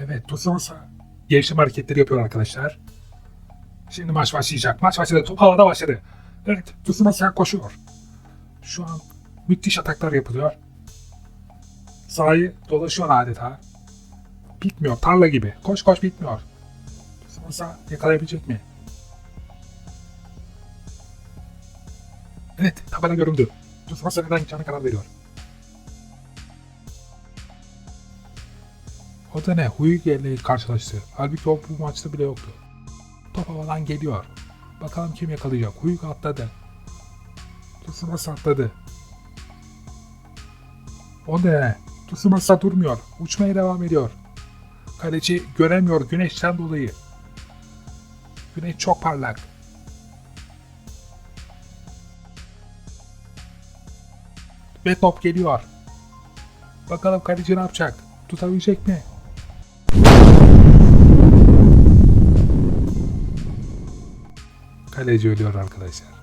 Evet Tsubasa gelişim hareketleri yapıyor arkadaşlar. Şimdi maç başlayacak. Maç başladı. Top havada başladı. Evet Tsubasa koşuyor. Şu an müthiş ataklar yapılıyor. Sahayı dolaşıyor adeta. Bitmiyor tarla gibi. Koş koş bitmiyor. Tsubasa yakalayabilecek mi? Evet tabela göründü. Tsubasa neden gideceğine karar veriyor. O da ne? Huyuge ile karşılaştı. Halbuki o bu maçta bile yoktu. Top havadan geliyor. Bakalım kim yakalayacak. Huyuge atladı. Tsubasa atladı. O da ne? Tsubasa durmuyor. Uçmaya devam ediyor. Kaleci göremiyor güneşten dolayı. Güneş çok parlak. Ve top geliyor. Bakalım kaleci ne yapacak? Tutabilecek mi? Kaleci ölüyor arkadaşlar.